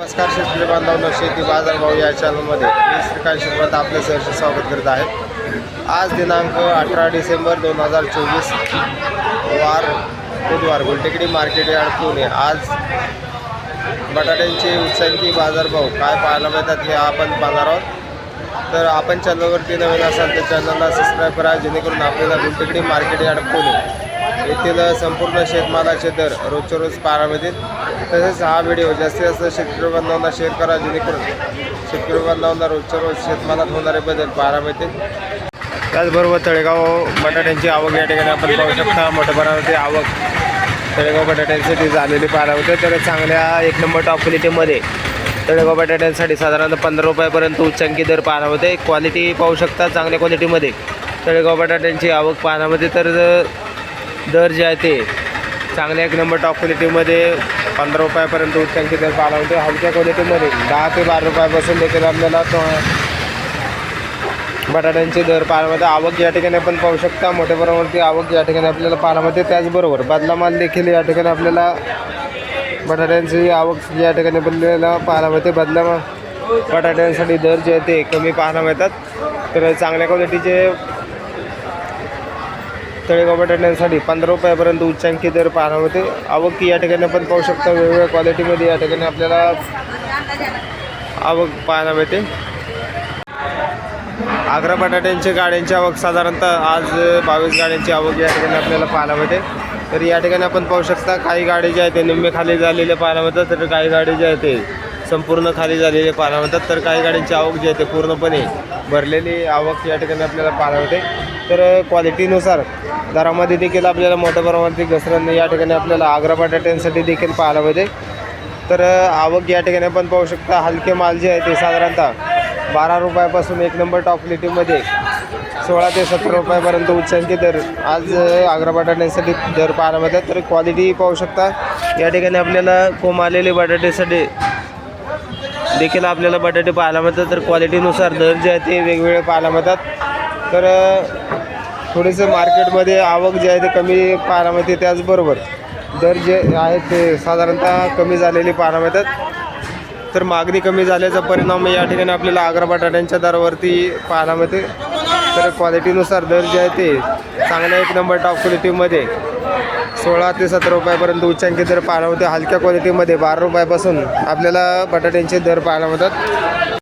नमस्कार शेतकरी बांधवांना शेती बाजारभाव या चॅनलमध्ये मी श्रीकांत शिरवत आपले सहर्ष स्वागत करत आहे. आज दिनांक अठरा डिसेंबर दोन हजार चोवीस वार बुधवार गुलटेकडी मार्केट यार्ड पुणे. आज बटाट्यांचे उच्चांकी बाजारभाव काय पाहायला मिळतात हे आपण पाहणार आहोत. तर आपण चॅनलवरती नवीन असाल तर चॅनलला सबस्क्राईब करा जेणेकरून आपल्याला गुलटेकडी मार्केट यार्ड पुणे येथील संपूर्ण शेतमालाचे दर रोजच्या रोज पाहायला मिळतील तसेच हा व्हिडिओ जास्तीत जास्त शेतकरी बांधवांना शेअर करा जेणेकरून शेतकरी बांधवांना रोजच्या रोज शेतमालात होणारे बदल पाहायला मिळतील त्याचबरोबर तळेगाव बटाट्यांची आवक या ठिकाणी आपण पाहू शकता. मोठ्या आवक तळेगाव बटाट्यांसाठी झालेली पाहायला तर चांगल्या एक नंबर टॉप क्वालिटीमध्ये तळेगाव बटाट्यांसाठी साधारणतः पंधरा रुपयापर्यंत उच्चांकी दर पाहायला होते क्वालिटी पाहू शकता चांगल्या क्वालिटीमध्ये तळेगाव बटाट्यांची आवक पाहण्यामध्ये तर दर जे आहे ते चांगल्या एक नंबर टॉप क्वालिटीमध्ये पंधरा रुपयापर्यंत उच्चांकी दर पाहायला होते हलक्या क्वालिटीमध्ये दहा ते बारा रुपयापासून देखील आपल्याला बटाट्यांचे दर पाहायला आवक या ठिकाणी आपण पाहू शकता. मोठ्या प्रमाणावरती आवक या ठिकाणी आपल्याला पाहायला मिळते. त्याचबरोबर बदला माल देखील या ठिकाणी आपल्याला बटाट्यांची आवक या ठिकाणी आपल्याला पाहायला मिळते. बदला बटाट्यांसाठी दर जे आहे ते कमी पाहायला मिळतात. तर चांगल्या क्वालिटीचे तळेगाव बटाट्यांसाठी पंधरा रुपयापर्यंत उच्चांकी दर पाहायला होते आवक या ठिकाणी आपण पाहू शकता वेगवेगळ्या क्वालिटीमध्ये या ठिकाणी आपल्याला आवक पाहायला मिळते. आग्रा बटाट्यांच्या गाड्यांची आवक साधारणतः आज बावीस गाड्यांची आवक या ठिकाणी आपल्याला पाहायला मिळते. तर या ठिकाणी आपण पाहू शकता काही गाडी जे आहे ते निम्मे खाली झालेले पाहायला मिळतात तर काही गाडी जे आहे ते संपूर्ण खाली झालेले पाहायला मिळतात. तर काही गाड्यांची आवक जी आहे ते पूर्णपणे भरलेली आवक या ठिकाणी आपल्याला पाहायला होते तर क्वालिटीनुसार दरामध्ये देखील आपल्याला मोठ्या प्रमाणात घसरण या ठिकाणी आपल्याला आग्रा बटाट्यांसाठी देखील पाहायला मिळते. तर आवक या ठिकाणी आपण पाहू शकता हलके माल जे आहे ते साधारणतः बारा रुपयापासून एक नंबर टॉप क्वालिटीमध्ये सोळा ते सतरा रुपयापर्यंत उच्चांकी दर आज आग्रा बटाट्यांसाठी दर पाहायला मिळतात. तर क्वालिटी पाहू शकता या ठिकाणी आपल्याला कोंब आलेले बटाट्यासाठी देखील आपल्याला बटाटे पाहायला मिळतात. तर क्वालिटीनुसार दर जे आहे ते वेगवेगळे पाहायला मिळतात. तर थोडेसे मार्केटमध्ये आवक जे आहे ते कमी पाहायला मिळते त्याचबरोबर दर जे आहेत ते साधारणतः कमी झालेले पाहायला मिळतात. तर मागणी कमी झाल्याचा परिणाम या ठिकाणी आपल्याला आग्रा बटाट्यांच्या दरावरती पाहायला मिळते. तर क्वालिटीनुसार दर जे आहे ते चांगल्या एक नंबर टॉप क्वालिटीमध्ये सोळा ते सतरा रुपयापर्यंत उच्चांकी दर पाहायला होते हलक्या क्वालिटीमध्ये बारा रुपयापासून आपल्याला बटाट्यांचे दर पाहायला मिळतात.